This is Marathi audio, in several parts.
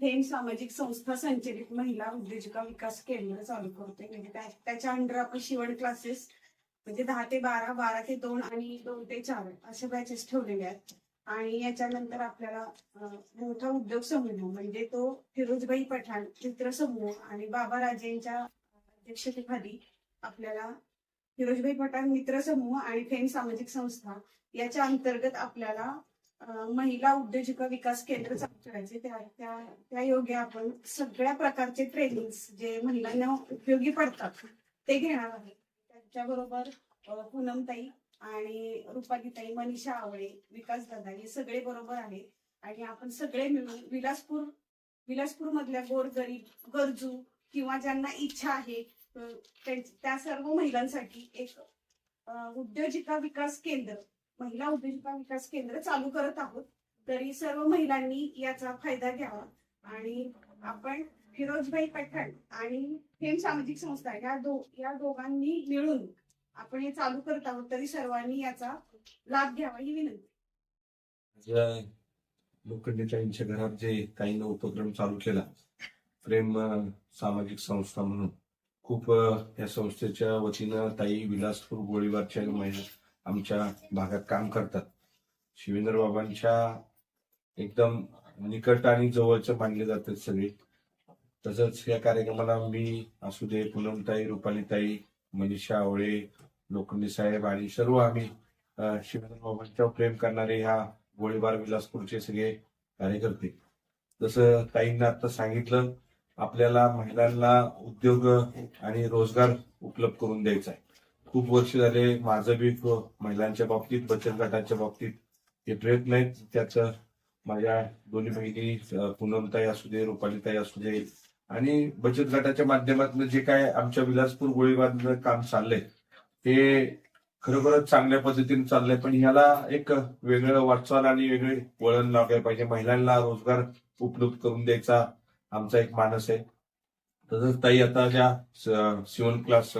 सामाजिक संस्था संचलित महिला उद्योजिका विकास केंद्र चालू करतोय. म्हणजे त्याच्या अंडर आपण शिवण क्लासेस म्हणजे दहा ते बारा बारा ते दोन आणि दोन ते चार असे बॅचेस ठेवलेले आहेत. आणि याच्यानंतर आपल्याला मोठा उद्योग समूह म्हणजे तो फिरोजबाई पठाण चित्र समूह आणि बाबा राजेंच्या अध्यक्षतेखाली आपल्याला फिरोजबाई पठाण मित्र समूह आणि फेम सामाजिक संस्था याच्या अंतर्गत आपल्याला महिला उद्योजिका विकास केंद्र चालू करायचे त्या त्या आपण सगळ्या प्रकारचे ट्रेनिंग जे महिलांना उपयोगी पडतात ते घेणार आहे. त्यांच्याबरोबर पूनमताई आणि रुपालीताई मनीषा आवळे विकास दादा हे सगळे बरोबर आहे. आणि आपण सगळे मिळून विलासपूर विलासपूर मधल्या गोरगरीब गरजू किंवा ज्यांना इच्छा आहे त्या सर्व महिलांसाठी एक उद्योजिका विकास केंद्र महिला उद्योजिका विकास केंद्र चालू करत आहोत. तरी सर्व महिलांनी याचा फायदा घ्यावा. आणि आपण फिरोजबाई पठाण आणि फेम सामाजिक संस्था या दो या दोघांनी मिळून आपण हे चालू करत आहोत. तरी सर्वांनी याचा लाभ घ्यावा ही विनंती. माझ्या लोखंडेताईंच्या घरात जे ताईनं उपक्रम चालू केला प्रेम सामाजिक संस्था म्हणून खूप या संस्थेच्या वतीनं ताई विलासपूर गोळीबारच्या महिला आमच्या भागात काम करतात. शिवेंद्र बाबांच्या एकदम निकट आणि जवळचं मानले जातात सगळे. तसंच या कार्यक्रमाला मी असू दे पूनमताई रुपालीताई मनीषा आवळे लोखंडे साहेब आणि सर्व आम्ही शिवेंद्र बाबांच्या प्रेम करणारे ह्या गोळीबार विलासपूरचे सगळे कार्यकर्ते. जसं ताईंना आता सांगितलं आपल्याला महिलांना उद्योग आणि रोजगार उपलब्ध करून द्यायचा आहे. खूप वर्ष झाले माझं बी महिलांच्या बाबतीत बचत गटाच्या बाबतीत ते प्रयत्न आहेत. त्याचं माझ्या दोन्ही बहिणी अं, पूनमताई असू दे रुपालीताई असू दे आणि बचत गटाच्या माध्यमातून जे काय आमच्या विलासपूर गोळीबार काम चाललंय ते खरोखरच चांगल्या पद्धतीने चाललंय. पण ह्याला एक वेगळं वाटचाल आणि वेगळे वळण लागायला पाहिजे. महिलांना रोजगार उपलब्ध करून द्यायचा आमचा एक मानस आहे. तसंच ताई आता ज्या सिवन शिवण क्लास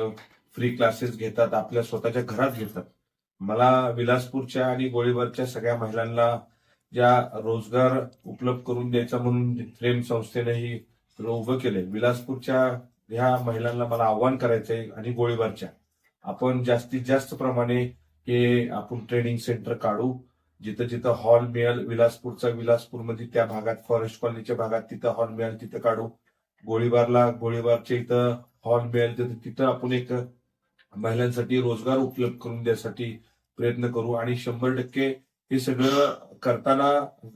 फ्री क्लासेस घेतात आपल्या स्वतःच्या घरात घेतात. मला विलासपूरच्या आणि गोळीबारच्या सगळ्या महिलांना ज्या रोजगार उपलब्ध करून द्यायचा म्हणून फ्रेम संस्थेने ही उभं केलंय विलासपूरच्या ह्या महिलांना मला आव्हान करायचंय आणि गोळीबारच्या. आपण जास्तीत जास्त प्रमाणे हे आपण ट्रेनिंग सेंटर काढू. जिथं जिथं हॉल मिळेल विलासपूरचा विलासपूरमध्ये त्या भागात फॉरेस्ट कॉलनीच्या भागात तिथं हॉल मिळेल तिथं काढू. गोळीबारला गोळीबारच्या इथं हॉल मिळेल तिथं तिथं आपण एक महिलांसाठी रोजगार उपलब्ध करून द्यासाठी प्रयत्न करू. आणि शंभर टक्के हे सगळं करताना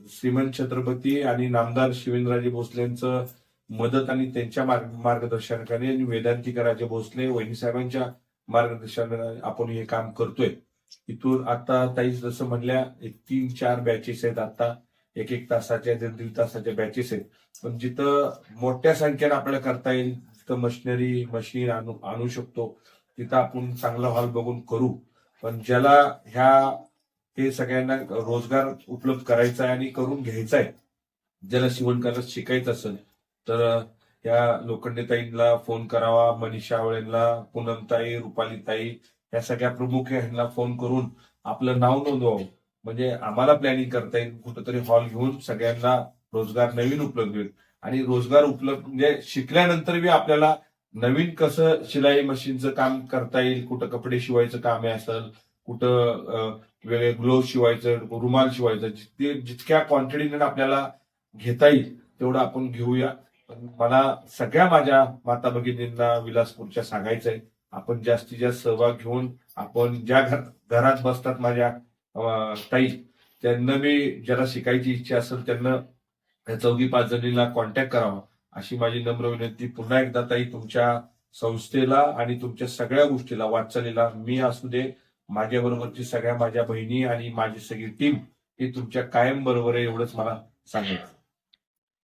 श्रीमंत छत्रपती आणि नामदार शिवेंद्रराजे भोसलेंचं मदत आणि त्यांच्या मार्ग मार्गदर्शनाखाली आणि वेदांतिकराजे भोसले वहिनी साहेबांच्या मार्गदर्शनाने आपण हे काम करतोय. इथून आता ताई जसं म्हणल्या एक तीन चार बॅचेस आहेत आता. एक एक तासाच्या दीड दीड तासाच्या बॅचेस आहेत. पण जिथं मोठ्या संख्येनं आपल्याला करता येईल तिथं मशिनरी मशीन आणू आणू शकतो. तिथं आपण चांगला हॉल बघून करू. पण ज्याला ह्या हे सगळ्यांना रोजगार उपलब्ध करायचा आहे आणि करून घ्यायचा आहे ज्याला शिवणकारात शिकायचं असेल तर या लोखंडेताईंना फोन करावा मनीषा आवळेंना पूनमताई रुपालीताई या सगळ्या प्रमुख ह्यांना फोन करून आपलं नाव नोंदवावं. म्हणजे आम्हाला प्लॅनिंग करता येईल कुठंतरी हॉल घेऊन सगळ्यांना रोजगार नवीन उपलब्ध होईल. आणि रोजगार उपलब्ध म्हणजे शिकल्यानंतर बी आपल्याला नवीन कसं शिलाई मशीनचं काम करता येईल कुठं कपडे शिवायचं काम आहे असेल कुठं वेगळे ग्लोव्ह शिवायचं रुमाल शिवायचं जितके जितक्या क्वांटिटीने आपल्याला घेता येईल तेवढं आपण घेऊया. पण मला सगळ्या माझ्या माता भगिनींना विलासपूरच्या सांगायचंय आपण जास्तीत जास्त सहभाग घेऊन आपण ज्या घरात बसतात माझ्या ताई त्यांना मी ज्याला शिकायची इच्छा असेल त्यांना या चौघी पाच जणींना कॉन्टॅक्ट करावा. अशी माझी नम्र विनंती. पुन्हा एकदा ताई तुमच्या संस्थेला आणि तुमच्या सगळ्या गोष्टीला वाटचालीला मी असू दे माझ्या बरोबरची सगळ्या माझ्या बहिणी आणि माझी सगळी टीम ही तुमच्या कायम बरोबर आहे एवढंच मला सांगायचं.